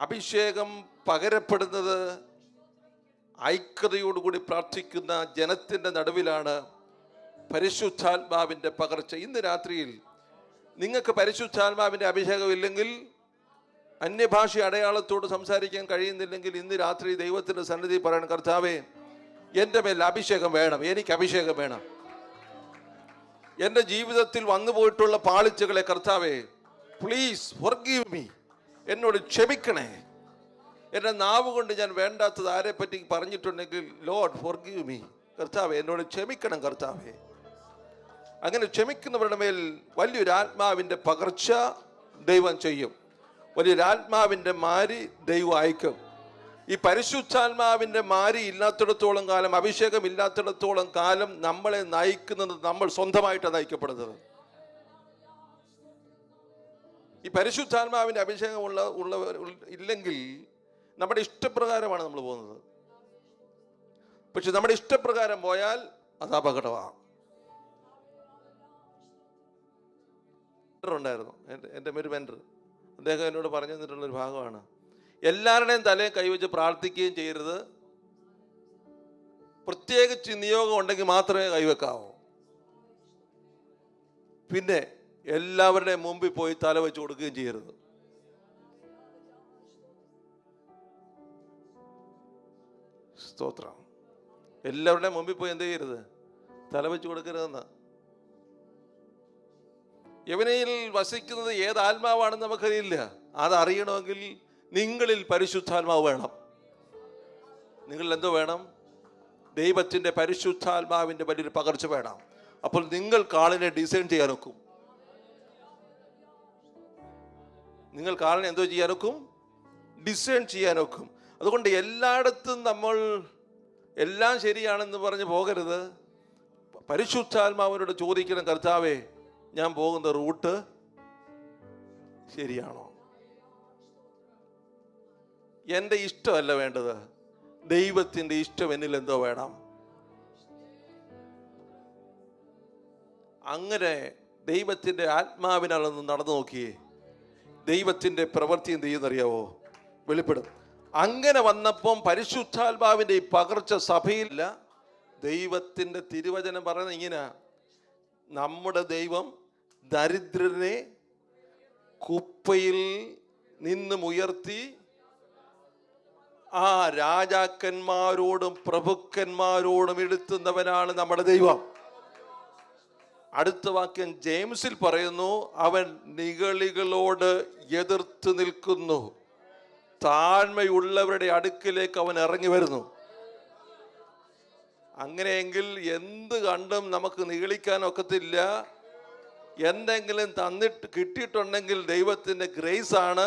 അഭിഷേകം പകരപ്പെടുന്നത് ഐക്യതയോടുകൂടി പ്രാർത്ഥിക്കുന്ന ജനത്തിന്റെ നടുവിലാണ് പരിശുദ്ധാത്മാവിന്റെ പകർച്ച. ഇന്ന് രാത്രിയിൽ നിങ്ങൾക്ക് പരിശുദ്ധാത്മാവിന്റെ അഭിഷേകം ഇല്ലെങ്കിൽ അന്യഭാഷ അടയാളത്തോട് സംസാരിക്കാൻ കഴിയുന്നില്ലെങ്കിൽ ഇന്ന് രാത്രി ദൈവത്തിന്റെ സന്നിധി പറയണം കർത്താവേ എന്റെ മേൽ അഭിഷേകം വേണം എനിക്ക് അഭിഷേകം വേണം. എന്റെ ജീവിതത്തിൽ വന്നുപോയിട്ടുള്ള പാളിച്ചകളെ കർത്താവേ പ്ലീസ് forgive മീ എന്നോട് ക്ഷമിക്കണേ. എന്റെ നാവ് കൊണ്ട് ഞാൻ വേണ്ടാത്തത് ആരെ പറ്റി പറഞ്ഞിട്ടുണ്ടെങ്കിൽ ലോഡ് ഫോർ ഗീവ് മീ കർത്താവേ എന്നോട് ക്ഷമിക്കണം കർത്താവേ. അങ്ങനെ ക്ഷമിക്കുന്നവരുടെ മേൽ വലിയൊരു ആത്മാവിന്റെ പകർച്ച ദൈവം ചെയ്യും. വലിയൊരു ആത്മാവിന്റെ മാരി ദൈവം അയക്കും. ഈ പരിശുദ്ധാത്മാവിന്റെ മാരി ഇല്ലാത്തിടത്തോളം കാലം അഭിഷേകം ഇല്ലാത്തിടത്തോളം കാലം നമ്മളെ നയിക്കുന്നത് നമ്മൾ സ്വന്തമായിട്ടാണ് നയിക്കപ്പെടുന്നത്. ഈ പരിശുദ്ധാത്മാവിന്റെ അഭിഷേകമുള്ള ഉള്ള ഇല്ലെങ്കിൽ നമ്മുടെ ഇഷ്ടപ്രകാരമാണ് നമ്മൾ പോകുന്നത്. പക്ഷെ നമ്മുടെ ഇഷ്ടപ്രകാരം പോയാൽ അത് അപകടമാണ്. ഉണ്ടായിരുന്നു. എന്റെ എന്റെ ഒരു മെന്റർ അദ്ദേഹം എന്നോട് പറഞ്ഞു തന്നിട്ടുള്ളൊരു ഭാഗമാണ്. എല്ലാവരുടെയും തലയും കൈവച്ച് പ്രാർത്ഥിക്കുകയും ചെയ്യരുത്. പ്രത്യേകിച്ച് നിയോഗം ഉണ്ടെങ്കിൽ മാത്രമേ കൈവെക്കാവൂ. പിന്നെ എല്ലാവരുടെയും മുമ്പിൽ പോയി തല വെച്ച് കൊടുക്കുകയും ചെയ്യരുത്. സ്തോത്രം. എല്ലാവരുടെയും മുമ്പിൽ പോയി എന്ത് ചെയ്യരുത്? തല വെച്ച് കൊടുക്കരുതെന്ന്. യവനയിൽ വസിക്കുന്നത് ഏത് ആത്മാവാണെന്ന് നമുക്കറിയില്ല. അതറിയണമെങ്കിൽ നിങ്ങളിൽ പരിശുദ്ധാത്മാവ് വേണം. നിങ്ങളിൽ എന്തോ വേണം? ദൈവത്തിന്റെ പരിശുദ്ധാത്മാവിന്റെ വലിയൊരു പകർച്ച വേണം. അപ്പോൾ നിങ്ങൾ കാളിനെ ഡിസൈൻ ചെയ്യാൻ ഒക്കും. നിങ്ങൾക്ക് ആളിനെ എന്തോ ഡിസൈൻ ചെയ്യാൻ ഒക്കും അതുകൊണ്ട് എല്ലായിടത്തും നമ്മൾ എല്ലാം ശരിയാണെന്ന് പറഞ്ഞ് പോകരുത്. പരിശുദ്ധാത്മാവിനോട് ചോദിക്കണം കർത്താവേ ഞാൻ പോകുന്ന റൂട്ട് ശരിയാണോ? എന്റെ ഇഷ്ടമല്ല വേണ്ടത്. ദൈവത്തിന്റെ ഇഷ്ടം എന്നിൽ എന്തോ വേണം. അങ്ങനെ ദൈവത്തിന്റെ ആത്മാവിനാളൊന്ന് നടന്നു നോക്കിയേ. ദൈവത്തിന്റെ പ്രവൃത്തി എന്ത് ചെയ്യുന്നറിയാവോ? വെളിപ്പെടും. അങ്ങനെ വന്നപ്പം പരിശുദ്ധാത്മാവിന്റെ ഈ പകർച്ച സഭയില്ല. ദൈവത്തിന്റെ തിരുവചനം പറയുന്നത് ഇങ്ങനെ. നമ്മുടെ ദൈവം ദരിദ്രനെ കുപ്പയിൽ നിന്നും ഉയർത്തി ആ രാജാക്കന്മാരോടും പ്രഭുക്കന്മാരോടും എടുത്തുന്നവനാണ് നമ്മുടെ ദൈവം. അടുത്ത വാക്യം ജെയിംസിൽ പറയുന്നു അവൻ നിഗളികളോട് എതിർത്ത് നിൽക്കുന്നു. താഴ്മയുള്ളവരുടെ അടുക്കിലേക്ക് അവൻ ഇറങ്ങി വരുന്നു. അങ്ങനെയെങ്കിൽ എന്ത് കണ്ടും നമുക്ക് നിഗളിക്കാൻ ഒക്കത്തില്ല. എന്തെങ്കിലും തന്നിട്ട് കിട്ടിയിട്ടുണ്ടെങ്കിൽ ദൈവത്തിന്റെ ആണ്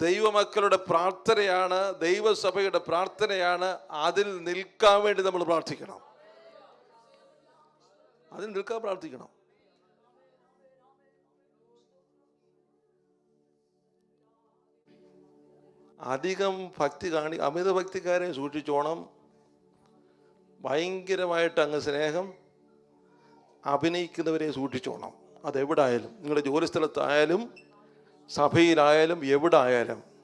ദൈവമക്കളുടെ പ്രാർത്ഥനയാണ് ദൈവസഭയുടെ പ്രാർത്ഥനയാണ് അതിൽ നിൽക്കാൻ വേണ്ടി നമ്മൾ പ്രാർത്ഥിക്കണം. അതിൽ നിൽക്കാൻ പ്രാർത്ഥിക്കണം. അധികം ഭക്തി കാണി അമിത ഭക്തിക്കാരെ സൂക്ഷിച്ചോണം. ഭയങ്കരമായിട്ട് അങ്ങ് സ്നേഹം അഭിനയിക്കുന്നവരെ സൂക്ഷിച്ചോണം. അതെവിടായാലും നിങ്ങളുടെ ജോലിസ്ഥലത്തായാലും സഭയിലായാലും എവിടെ ആയാലും